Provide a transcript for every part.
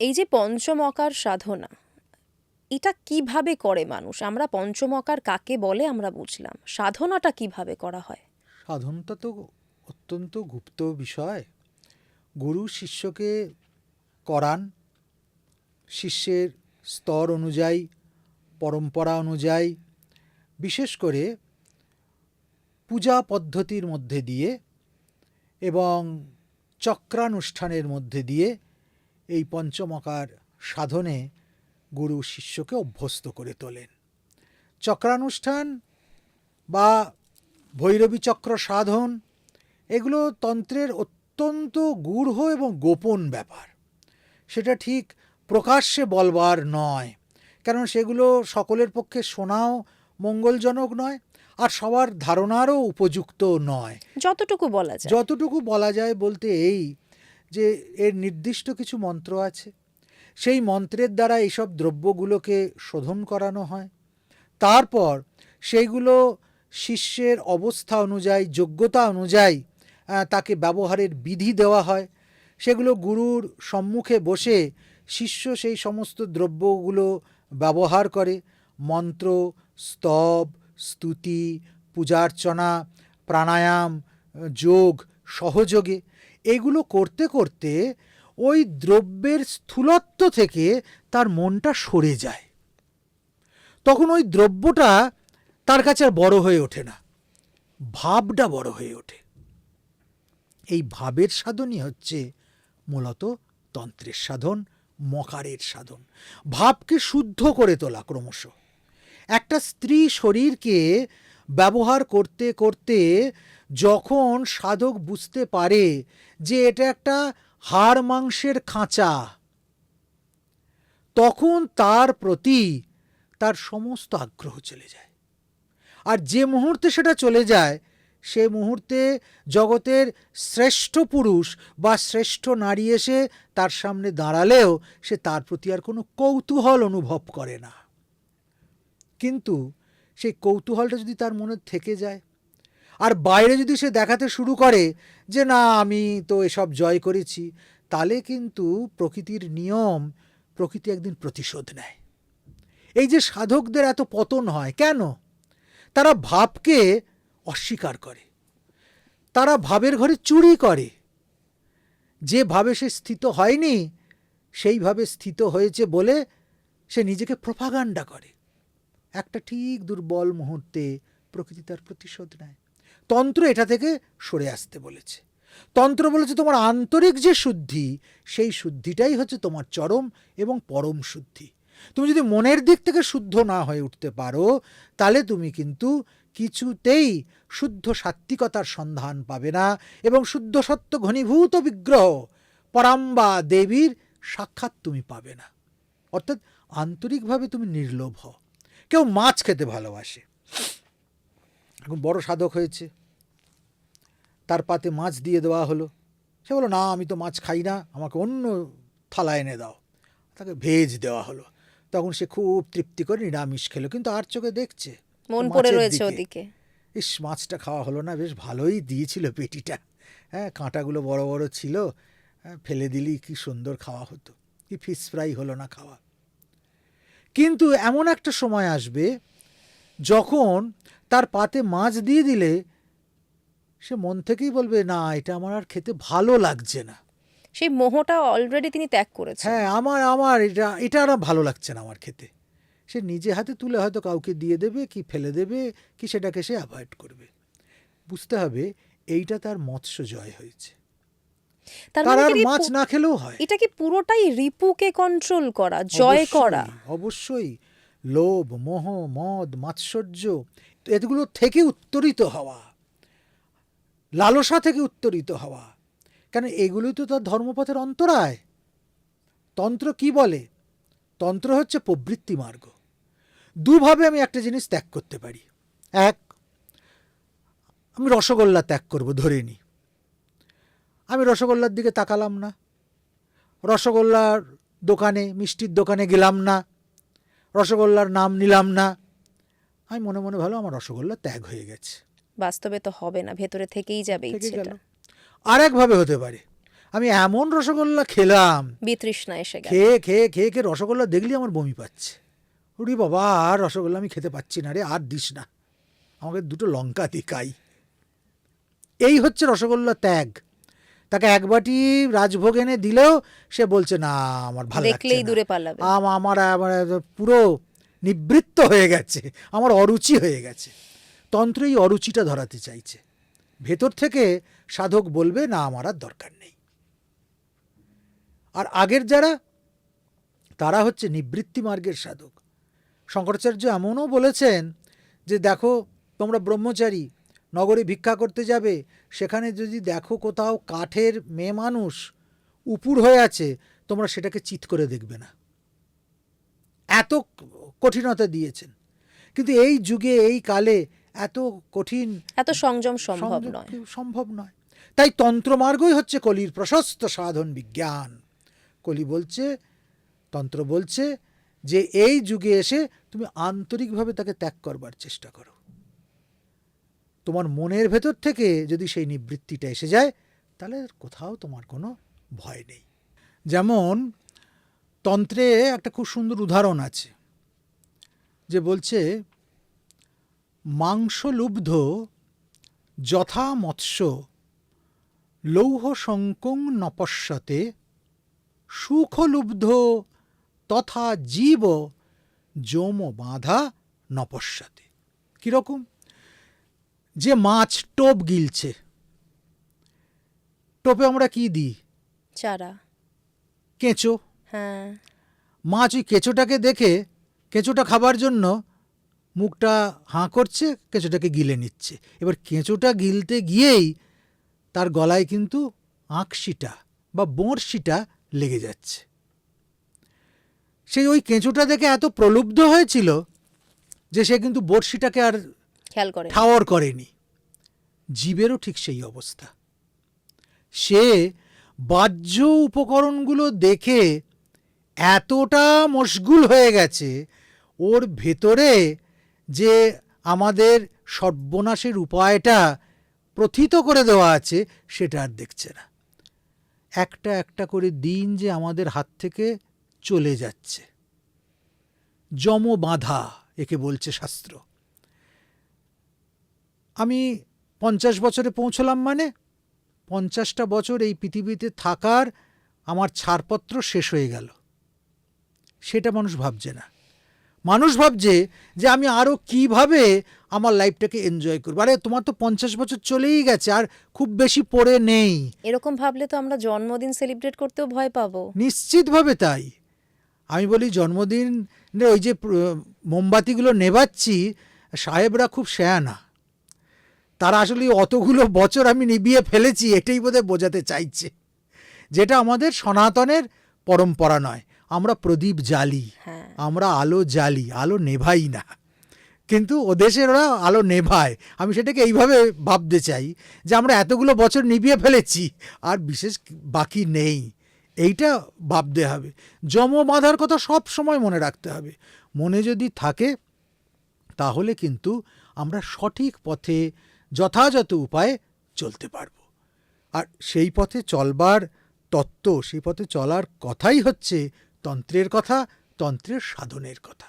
এই যে পঞ্চমকার সাধনা, এটা কীভাবে করে মানুষ? আমরা পঞ্চমকার কাকে বলে আমরা বুঝলাম। সাধনাটা কীভাবে করা হয়? সাধনটা তো অত্যন্ত গুপ্ত বিষয়। গুরু শিষ্যকে করান, শিষ্যের স্তর অনুযায়ী, পরম্পরা অনুযায়ী, বিশেষ করে পূজা পদ্ধতির মধ্যে দিয়ে এবং চক্রানুষ্ঠানের মধ্যে দিয়ে এই পঞ্চমকার সাধনে গুরু শিষ্যকে অভ্যস্ত করে তোলেন। চক্রানুষ্ঠান বা ভৈরবী চক্র সাধন এগুলো তন্ত্রের অত্যন্ত গূঢ় এবং গোপন ব্যাপার। সেটা ঠিক প্রকাশ্যে বলবার নয় কারণ সেগুলো সকলের পক্ষে শোনাও মঙ্গলজনক নয় আর সবার ধারণারও উপযুক্ত নয়। যতটুকু বলা যায়। যতটুকু বলা যায় বলতে এই যে এর নির্দিষ্ট কিছু মন্ত্র আছে, সেই মন্ত্রের দ্বারা এইসব দ্রব্যগুলোকে শোধন করানো হয়। তারপর সেইগুলো শিষ্যের অবস্থা অনুযায়ী, যোগ্যতা অনুযায়ী তাকে ব্যবহারের বিধি দেওয়া হয়। সেগুলো গুরুর সম্মুখে বসে শিষ্য সেই সমস্ত দ্রব্যগুলো ব্যবহার করে। মন্ত্র, স্তব, স্তুতি, পূজার্চনা, প্রাণায়াম, যোগ, সহযোগে এগুলো করতে করতে ওই দ্রব্যের স্থূলত্ব থেকে তার মনটা সরে যায়। তখন ওই দ্রব্যটা তার কাছে আর বড় হয়ে ওঠে না। ভাবটা বড় হয়ে ওঠে। এই ভাবের সাধনই হচ্ছে মূলত তন্ত্রের সাধন, মকারের সাধন। ভাবকে শুদ্ধ করে তোলা ক্রমশ। একটা স্ত্রী শরীরকে ব্যবহার করতে করতে যখন সাধক বুঝতে পারে যে এটা একটা হাড় মাংসের খাঁচা, তখন তার প্রতি তার সমস্ত আগ্রহ চলে যায়। আর যে মুহূর্তে সেটা চলে যায়, সে মুহূর্তে জগতের শ্রেষ্ঠ পুরুষ বা শ্রেষ্ঠ নারী এসে তার সামনে দাঁড়ালেও সে তার প্রতি আর কোনো কৌতূহল অনুভব করে না। কিন্তু সেই কৌতূহলটা যদি তার মনে থেকে যায় আর বাইরে যদি সে দেখাতে শুরু করে যে, না, আমি তো এসব জয় করেছি, তাহলে কিন্তু প্রকৃতির নিয়ম প্রকৃতি একদিন প্রতিশোধ নেয়। এই যে সাধকদের এত পতন হয়, কেন? তারা ভাবকে অস্বীকার করে। তারা ভাবের ঘরে চুরি করে। যে ভাবে সে স্থিত হয়নি সেইভাবে স্থিত হয়েছে বলে সে নিজেকে প্রপাগান্ডা করে। একটা ঠিক দুর্বল মুহূর্তে প্রকৃতি তার প্রতিশোধ নেয়। তন্ত্র এটা থেকে সরে আসতে বলেছে। তন্ত্র বলেছে তোমার আন্তরিক যে শুদ্ধি, সেই শুদ্ধিটাই হচ্ছে তোমার চরম এবং পরম শুদ্ধি। তুমি যদি মনের দিক থেকে শুদ্ধ না হয়ে উঠতে পারো, তাহলে তুমি কিন্তু কিছুতেই শুদ্ধ সাত্ত্বিকতার সন্ধান পাবে না এবং শুদ্ধ সত্য ঘনীভূত বিগ্রহ, পরাম্বা দেবীর সাক্ষাৎ তুমি পাবে না। অর্থাৎ আন্তরিকভাবে তুমি নির্লোভ হও। কেউ মাছ খেতে ভালোবাসে। এখন বড় সাধক হয়েছে। তার পাতে মাছ দিয়ে দেওয়া হলো। সে বলো না আমি তো মাছ খাই না আমাকে অন্য থালা এনে দাও। তাকে ভেজ দেওয়া হলো। তখন সে খুব তৃপ্তি করে নিরামিষ খেলো কিন্তু আর চোখে দেখছে মন পড়ে রয়েছে ওদিকে। ইস মাছটা খাওয়া হলো না বেশ ভালোই দিয়েছিল পেটিটা। হ্যাঁ কাঁটাগুলো বড় বড় ছিল। হ্যাঁ, ফেলে দিলি কি সুন্দর খাওয়া হতো। কি ফিশ ফ্রাই হলো না খাওয়া। কিন্তু এমন একটা সময় আসবে যখন তার পাতে মাছ দিয়ে দিলে সে মন থেকেই বলবে না এটা আমার আর খেতে ভালো লাগছে না। সেই মোহটা অলরেডি তিনি ত্যাগ করেছেন। হ্যাঁ আমার আমার এটা এটা আর ভালো লাগছে না আমার খেতে। সে নিজে হাতে তুলে হয়তো কাউকে দিয়ে দেবে কি ফেলে দেবে কি সেটাকে সে অ্যাভয়েড করবে। বুঝতে হবে এইটা তার মৎস্য জয় হয়েছে। তার মানে আর মাছ না খেলেও হয়। এটা কি পুরোটাই রিপুকে কন্ট্রোল করা জয় করা? অবশ্যই। লোভ মোহ মদ মাৎসর্য এগুলো থেকে উত্তরিত হওয়া। লালসা থেকে উত্তরিত হওয়া। কেন এগুলোই তো তার ধর্মপথের অন্তরায়। তন্ত্র কি বলে? তন্ত্র হচ্ছে প্রবৃত্তি মার্গ। দুভাবে আমি একটা জিনিস ত্যাগ করতে পারি। এক, আমি রসগোল্লা ত্যাগ করব, ধরে নিই আমি রসগোল্লার দিকে তাকালাম না। রসগোল্লার দোকানে, মিষ্টির দোকানে গেলাম না। রসগোল্লার নাম নিলাম না। আমি মনে মনে ভালো, আমার রসগোল্লা ত্যাগ হয়ে গেছে। বাস্তবে তো হবে না ভেতরে থেকেই যাবে থেকে গেল ইচ্ছেটা। আর একভাবে হতে পারে। আমি এমন রসগোল্লা খেলাম। বিতৃষ্ণা এসে গেল। খেয়ে খেয়ে খেয়ে খেয়ে রসগোল্লা দেখলি আমার বমি পাচ্ছে। ওরে বাবা আর রসগোল্লা আমি খেতে পাচ্ছি না রে আর দিস না। আমাকে দুটো লঙ্কা দি খাই। এই হচ্ছে রসগোল্লা ত্যাগ। তাকে এক বাটি রাজভোগ এনে দিলেও সে বলছে না আমার ভালো দেখলেই দূরে পালাবে। আম- আমার আমার পুরো নিবৃত্ত হয়ে গেছে। আমার অরুচি হয়ে গেছে। তন্ত্র এই অরুচিটা ধরাতে চাইছে। ভেতর থেকে সাধক বলবে, না, আমার আর দরকার নেই। আর আগের যারা, তারা হচ্ছে নিবৃত্তি মার্গের সাধক। শঙ্করাচার্য এমনও বলেছেন যে, দেখো, তোমরা ব্রহ্মচারী, নগরে ভিক্ষা করতে যাবে, সেখানে যদি দেখো কোথাও কাঠের মেয়ে মানুষ উপুর হয়ে আছে, তোমরা সেটাকে চিৎ করে দেখবে না। এত কঠিনতা দিয়েছেন। কিন্তু এই যুগে, এই কালে এত কঠিন এত সংযম সম্ভব নয়। সম্ভব নয়। তাই তন্ত্রমার্গই হচ্ছে কলির প্রশস্ত সাধন বিজ্ঞান। কলি বলছে তন্ত্র বলছে যে এই যুগে এসে তুমি আন্তরিকভাবে তাকে ত্যাগ করবার চেষ্টা করো। তোমার মনের ভেতর থেকে যদি সেই নিবৃত্তিটা এসে যায় তাহলে কোথাও তোমার কোনো ভয় নেই। যেমন তন্ত্রে একটা খুব সুন্দর উদাহরণ আছে যে বলছে মাংসলুব্ধ যথা মৎস্য লৌহ শঙ্কং নপশ্যতে সুখলুব্ধ তথা জীব যৌম বাঁধা নপশ্যতে। কীরকম? যে মাছ টোপ গিলছে। টোপে আমরা কি দিই? চারা। কেঁচো। হ্যাঁ। মাছ ওই কেঁচোটাকে দেখে কেঁচোটা খাবার জন্য মুখটা হাঁ করছে কেঁচোটাকে গিলে নিচ্ছে। এবার কেঁচোটা গিলতে গিয়েই তার গলায় কিন্তু আঁকশিটা বা বঁড়শিটা লেগে যাচ্ছে। সেই ওই কেঁচোটা দেখে এত প্রলুব্ধ হয়েছিল যে সে কিন্তু বড়শিটাকে আর খেয়াল করে ঠাওর করেনি। জীবেরও ঠিক সেই অবস্থা। সে বাহ্য উপকরণগুলো দেখে এতটা মশগুল হয়ে গেছে ওর ভেতরে যে আমাদের সর্বনাশের উপায়টা প্রথিত করে দেওয়া আছে, সেটা আর দেখছে না। একটা একটা করে দিন যে আমাদের হাত থেকে চলে যাচ্ছে। যম বাঁধা, একে বলছে শাস্ত্র। আমি পঞ্চাশ বছরে পৌঁছলাম মানে? পঞ্চাশটা বছর এই পৃথিবীতে থাকার আমার ছাড়পত্র শেষ হয়ে গেল। সেটা মানুষ ভাবছে না। মানুষ ভাবছে যে আমি আরও কীভাবে আমার লাইফটাকে এনজয় করব। আরে তোমার তো পঞ্চাশ বছর চলেই গেছে আর খুব বেশি পড়ে নেই। এরকম ভাবলে তো আমরা জন্মদিন সেলিব্রেট করতেও ভয় পাবো। নিশ্চিতভাবে তাই। আমি বলি জন্মদিন ওই যে মোমবাতিগুলো নেবাচ্ছি সাহেবরা খুব শেয়ানা। তারা আসলে অতগুলো বছর আমি নিবিয়ে ফেলেছি এটাই বোধহয় বোঝাতে চাইছে। যেটা আমাদের সনাতনের পরম্পরা নয়। আমরা প্রদীপ জ্বালি হ্যাঁ। আমরা আলো জ্বালি আলো নেভাই না। কিন্তু ওদেশের ওরা আলো নেভায়। আমি সেটাকে এইভাবে ভাবতে চাই যে আমরা এতগুলো বছর নিভিয়ে ফেলেছি আর বিশেষ বাকি নেই। এইটা ভাবতে হবে। জম বাঁধার কথা সব সময় মনে রাখতে হবে। মনে যদি থাকে তাহলে কিন্তু আমরা সঠিক পথে যথাযথ উপায়ে চলতে পারব। আর সেই পথে চলবার তত্ত্ব সেই পথে চলার কথাই হচ্ছে তন্ত্রের কথা তন্ত্রের সাধনের কথা।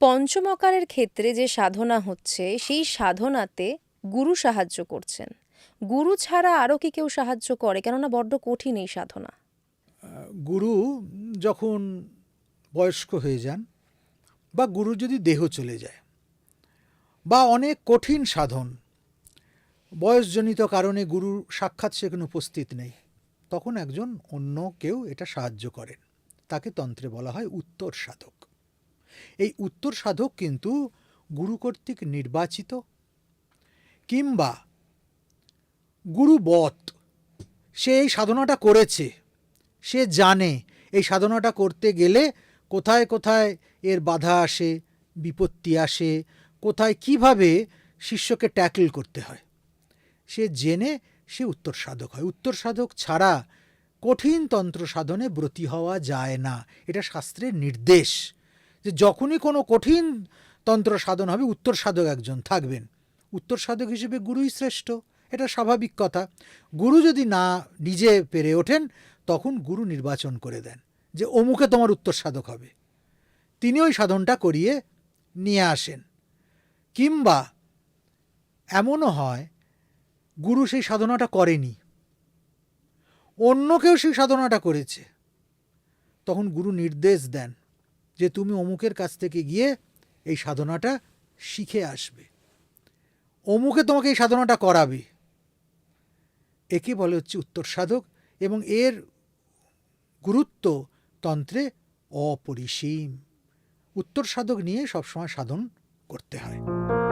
পঞ্চমকারের ক্ষেত্রে যে সাধনা হচ্ছে সেই সাধনাতে গুরু সাহায্য করছেন। গুরু ছাড়া আরও কি কেউ সাহায্য করে? কেননা বড্ড কঠিন এই সাধনা। গুরু যখন বয়স্ক হয়ে যান বা গুরু যদি দেহ চলে যায় বা অনেক কঠিন সাধন বয়সজনিত কারণে গুরু সাক্ষাৎ সেখানে উপস্থিত নেই তখন একজন অন্য কেউ এটা সাহায্য করেন। তাকে তন্ত্রে বলা হয় উত্তর সাধক। এই উত্তর সাধক কিন্তু গুরু কর্তৃক নির্বাচিত কিংবা গুরুবৎ সে এই সাধনাটা করেছে, সে জানে এই সাধনাটা করতে গেলে কোথায় কোথায় এর বাধা আসে, বিপত্তি আসে, কোথায় কীভাবে শিষ্যকে ট্যাকল করতে হয়। সে জেনে সে উত্তর সাধক হয়। উত্তর সাধক ছাড়া কঠিন তন্ত্র সাধনে ব্রতী হওয়া যায় না। এটা শাস্ত্রের নির্দেশ যে যখনই কোনো কঠিন তন্ত্র সাধন হবে, উত্তর সাধক একজন থাকবেন। উত্তর সাধক হিসেবে গুরুই শ্রেষ্ঠ। এটা স্বাভাবিক কথা। গুরু যদি না নিজে পেরে ওঠেন, তখন গুরু নির্বাচন করে দেন যে অমুকে তোমার উত্তর সাধক হবে। তিনি ওই সাধনটা করিয়ে নিয়ে আসেন। কিংবা এমনও হয়, গুরু সেই সাধনাটা করেনি। অন্য কেউ সেই সাধনাটা করেছে। তখন গুরু নির্দেশ দেন যে তুমি অমুকের কাছ থেকে গিয়ে এই সাধনাটা শিখে আসবে। অমুকে তোমাকে এই সাধনাটা করাবে। একে বলে হচ্ছে উত্তর সাধক এবং এর গুরুত্ব তন্ত্রে অপরিসীম। উত্তর সাধক নিয়ে সবসময় সাধন করতে হয়।